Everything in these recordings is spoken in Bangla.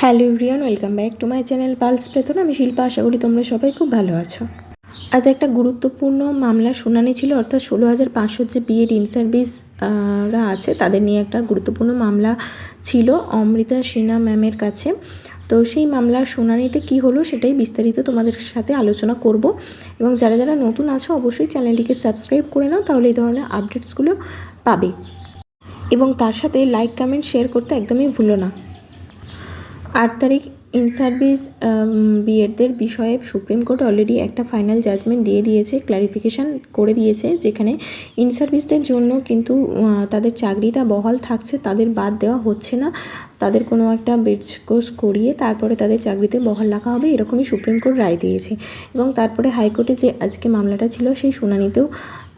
Hello everyone, welcome back to my channel pulse প্লেথন। আমি শিল্পা, আশা করি তোমরা সবাই খুব ভালো আছো। আজ একটা গুরুত্বপূর্ণ মামলা শুনানি ছিল, অর্থাৎ ষোলো হাজার পাঁচশো যে বিএড ইন সার্ভিস রা আছে, তাদের নিয়ে একটা গুরুত্বপূর্ণ মামলা ছিল অমৃতা সিনহা ম্যামের কাছে। তো সেই মামলার শুনানিতে কি হলো সেটাই বিস্তারিত তোমাদের সাথে আলোচনা করব। এবং যারা যারা নতুন আছো, অবশ্যই চ্যানেলটিকে সাবস্ক্রাইব করে নাও, তাহলে এই ধরনের আপডেটসগুলো পাবে। এবং তার সাথে লাইক কমেন্ট শেয়ার করতে একদমই ভুলো না। আট তারিখ ইন সার্ভিস বিএডদের বিষয়ে সুপ্রিম কোর্ট অলরেডি একটা ফাইনাল জাজমেন্ট দিয়ে দিয়েছে ক্লারিফিকেশান করে দিয়েছে, যেখানে ইন সার্ভিসদের জন্য কিন্তু তাদের চাকরিটা বহাল থাকছে, তাদের বাদ দেওয়া হচ্ছে না। তাদের কোনো একটা বেচ কোর্স করিয়ে তারপরে তাদের চাকরিতে বহাল রাখা হবে, এরকমই সুপ্রিম কোর্ট রায় দিয়েছে। এবং তারপরে হাইকোর্টে যে আজকে মামলাটা ছিল, সেই শুনানিতেও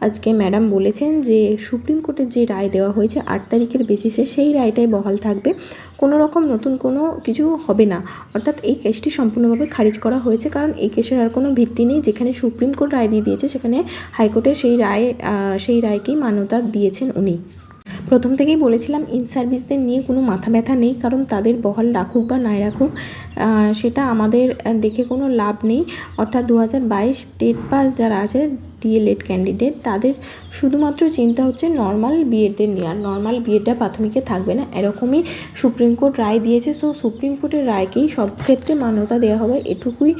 আজকে ম্যাডাম বলেছেন যে, সুপ্রিম কোর্টের যে রায় দেওয়া হয়েছে আট তারিখের বেসিসে, সেই রায়টাই বহাল থাকবে। কোনো রকম নতুন কোনো কিছু হবে না। অর্থাৎ এই কেসটি সম্পূর্ণভাবে খারিজ করা হয়েছে, কারণ এই কেসের আর কোনো ভিত্তি নেই। যেখানে সুপ্রিম কোর্ট রায় দিয়ে দিয়েছে, সেখানে হাইকোর্টের সেই রায় সেই রায়কেই মান্যতা দিয়েছেন উনি। প্রথম থেকেই বলেছিলাম ইন সার্ভিসদের নিয়ে কোনো মাথা ব্যথা নেই, কারণ তাদের বহাল রাখুক বা নাই রাখুক সেটা আমাদের দেখে কোনো লাভ নেই। অর্থাৎ দু হাজার বাইশ ডেট পাস যারা আছে ডিএলএড ক্যান্ডিডেট তাদের শুধুমাত্র চিন্তা হচ্ছে নর্মাল বিএডদের নিয়ে আর নর্মাল বিএডটা প্রাথমিকে থাকবে না। এরকমই সুপ্রিম কোর্ট রায় দিয়েছে। সো সুপ্রিম কোর্টের রায়কেই সব ক্ষেত্রে মান্যতা দেওয়া হবে এটুকুই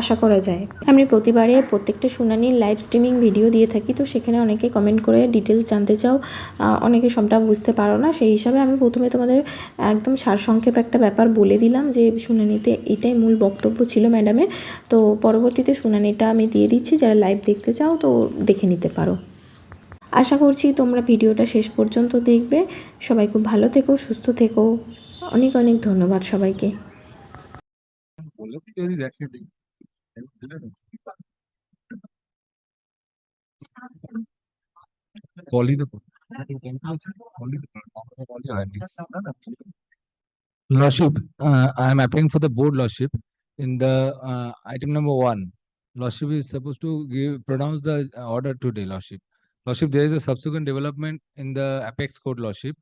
আশা করা যায়। আমি প্রতিবারে প্রত্যেকটা শুনানির লাইভ স্ট্রিমিং ভিডিও দিয়ে থাকি, তো সেখানে অনেকে কমেন্ট করে ডিটেলস জানতে চাও অনেকে সবটা বুঝতে পারো না। সেই হিসাবে আমি প্রথমে তোমাদের একদম সারসংক্ষেপ একটা ব্যাপার বলে দিলাম যে, শুনানিতে এটাই মূল বক্তব্য ছিল ম্যাডামের তো পরবর্তীতে শুনানিটা আমি দিয়ে দিচ্ছি। যারা লাইভ দেখতে চাও, তো দেখে নিতে পারো। আশা করছি তোমরা ভিডিওটা শেষ পর্যন্ত দেখবে। সবাই খুব ভালো থেকো সুস্থ থেকো। অনেক অনেক ধন্যবাদ সবাইকে। কলই তো তো হয়নি Lordship, uh, I am applying for the board lordship in the uh, item number one. Lordship is supposed to give pronounce the uh, order today, Lordship. Lordship, there is a subsequent development in the apex court, Lordship.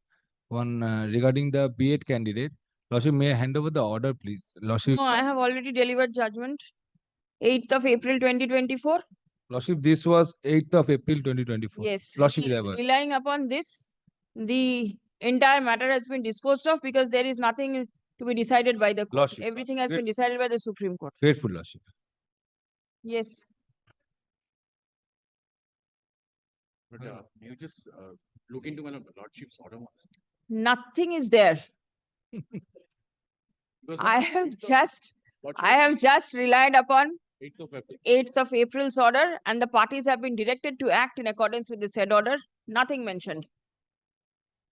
One uh, regarding the B8 candidate. Lordship, may I hand over the order, please? Lordship, No, I have already delivered judgment. Eighth of April twenty twenty-four. Lordship, this was eighth of April twenty twenty-four. Yes. Lordship. Relying upon this, the entire matter has been disposed of because there is nothing to be decided by the court. Lordship, Everything has great. been decided by the Supreme Court. Grateful, Lordship. Yes. But uh, you just uh, look into my lordship's order once. Nothing is there. I have just, I have just relied upon Eighth of April. eighth of April's order and the parties have been directed to act in accordance with the said order. Nothing mentioned.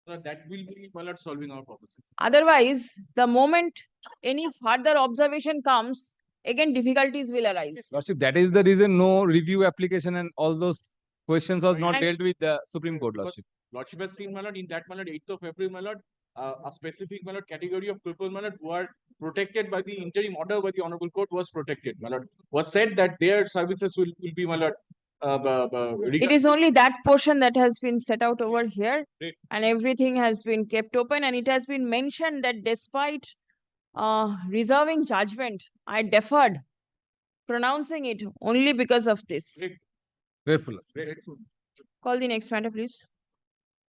So that will be my solving our purposes. Otherwise, the moment any further observation comes, again difficulties will arise. Lordship, that is the reason no review application and all those questions was not And- dealt with the Supreme Court, Because Lordship. Lordship has seen my lord in that my lord eighth of April, my lord, uh, a specific my lord category of people, my lord, who are protected by the interim order by the honorable court was protected, my lord. Was said that their services will, will be, my lord, uh, bu- bu- It regard- is only that portion that has been set out over here Great. and everything has been kept open and it has been mentioned that despite uh, reserving judgment, I deferred pronouncing it only because of this. Grateful. Grateful. Call the next matter, please.